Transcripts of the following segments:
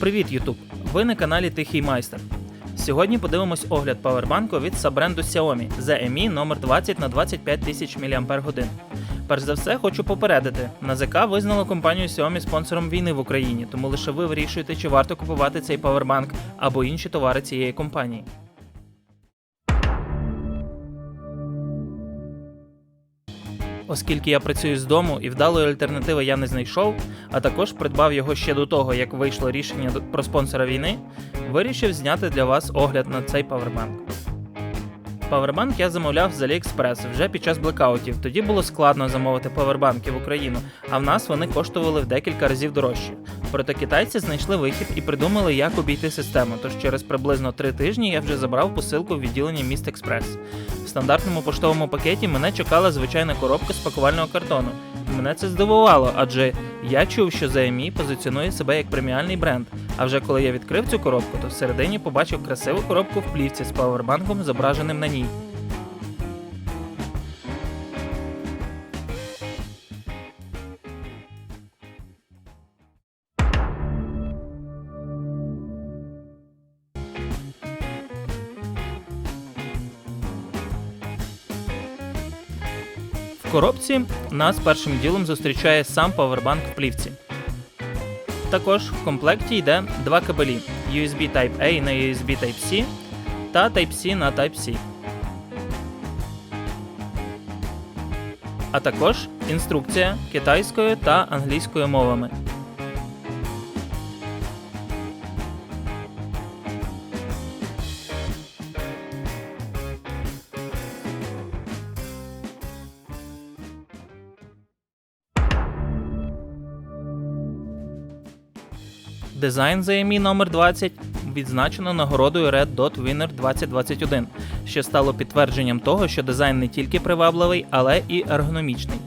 Привіт, Ютуб! Ви на каналі Тихий Майстер. Сьогодні подивимось огляд павербанку від сабренду Xiaomi ZMI номер 20 на 25 тисяч мАч. Перш за все, хочу попередити: НАЗК визнало компанію Xiaomi спонсором війни в Україні, тому лише ви вирішуєте, чи варто купувати цей павербанк або інші товари цієї компанії. Оскільки я працюю з дому і вдалої альтернативи я не знайшов, а також придбав його ще до того, як вийшло рішення про спонсора війни, вирішив зняти для вас огляд на цей павербанк. Павербанк я замовляв з AliExpress вже під час блекаутів. Тоді було складно замовити павербанки в Україну, а в нас вони коштували в декілька разів дорожче. Проте китайці знайшли вихід і придумали, як обійти систему. Тож через приблизно три тижні я вже забрав посилку в відділенні Міст Експрес. В стандартному поштовому пакеті мене чекала звичайна коробка з пакувального картону. Мене це здивувало, адже я чув, що ZME позиціонує себе як преміальний бренд. А вже коли я відкрив цю коробку, то всередині побачив красиву коробку в плівці з павербанком, зображеним на ній. Коробці нас першим ділом зустрічає сам павербанк в плівці. Також в комплекті йде два кабелі USB Type-A на USB Type-C та Type-C на Type-C. А також інструкція китайською та англійською мовами. Дизайн за ZME номер 20 відзначено нагородою Red Dot Winner 2021, що стало підтвердженням того, що дизайн не тільки привабливий, але і ергономічний.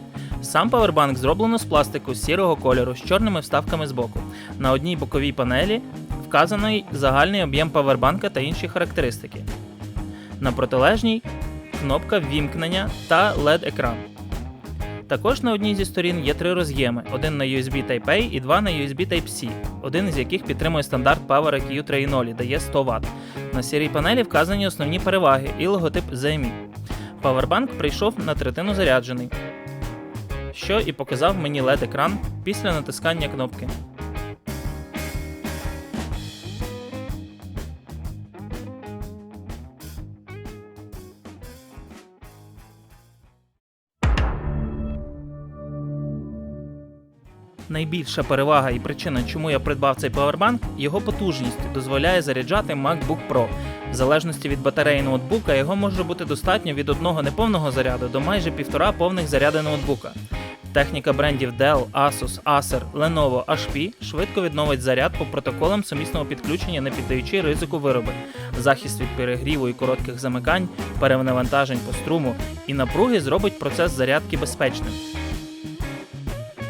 Сам павербанк зроблено з пластику сірого кольору з чорними вставками збоку. На одній боковій панелі вказаний загальний об'єм павербанка та інші характеристики. На протилежній кнопка ввімкнення та LED-екран. Також на одній зі сторін є три роз'єми: один на USB Type-A і два на USB Type-C, один із яких підтримує стандарт PowerQ 3.0 дає 100 Вт. На сірій панелі вказані основні переваги і логотип ZMI. Powerbank прийшов на третину заряджений, що і показав мені LED-екран після натискання кнопки. Найбільша перевага і причина, чому я придбав цей павербанк, його потужність дозволяє заряджати MacBook Pro. В залежності від батареї ноутбука, його може бути достатньо від одного неповного заряду до майже півтора повних заряди ноутбука. Техніка брендів Dell, Asus, Acer, Lenovo, HP швидко відновить заряд по протоколам сумісного підключення, не піддаючи ризику вироби, захист від перегріву і коротких замикань, перевантажень по струму і напруги зробить процес зарядки безпечним.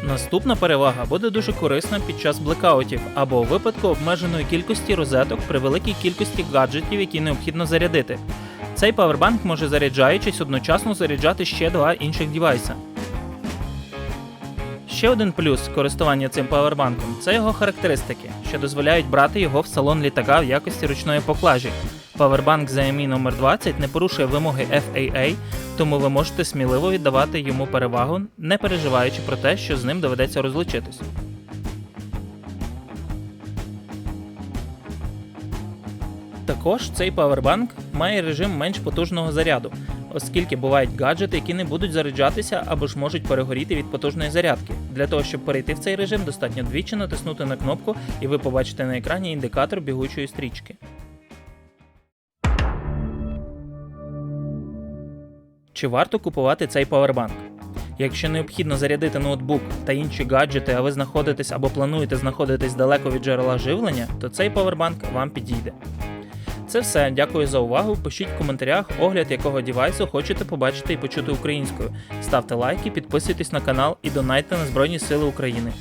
Наступна перевага буде дуже корисна під час блекаутів або у випадку обмеженої кількості розеток при великій кількості гаджетів, які необхідно зарядити. Цей павербанк може заряджаючись одночасно заряджати ще два інших дівайса. Ще один плюс користування цим павербанком це його характеристики, що дозволяють брати його в салон літака в якості ручної поклажі. Павербанк ZME номер 20 не порушує вимоги FAA, тому ви можете сміливо віддавати йому перевагу, не переживаючи про те, що з ним доведеться розлучитись. Також цей павербанк має режим менш потужного заряду, оскільки бувають гаджети, які не будуть заряджатися або ж можуть перегоріти від потужної зарядки. Для того, щоб перейти в цей режим, достатньо двічі натиснути на кнопку, і ви побачите на екрані індикатор бігучої стрічки. Чи варто купувати цей павербанк? Якщо необхідно зарядити ноутбук та інші гаджети, а ви знаходитесь або плануєте знаходитись далеко від джерела живлення, то цей павербанк вам підійде. Це все. Дякую за увагу. Пишіть в коментарях огляд якого дівайсу хочете побачити і почути українською. Ставте лайки, підписуйтесь на канал і донайте на Збройні Сили України.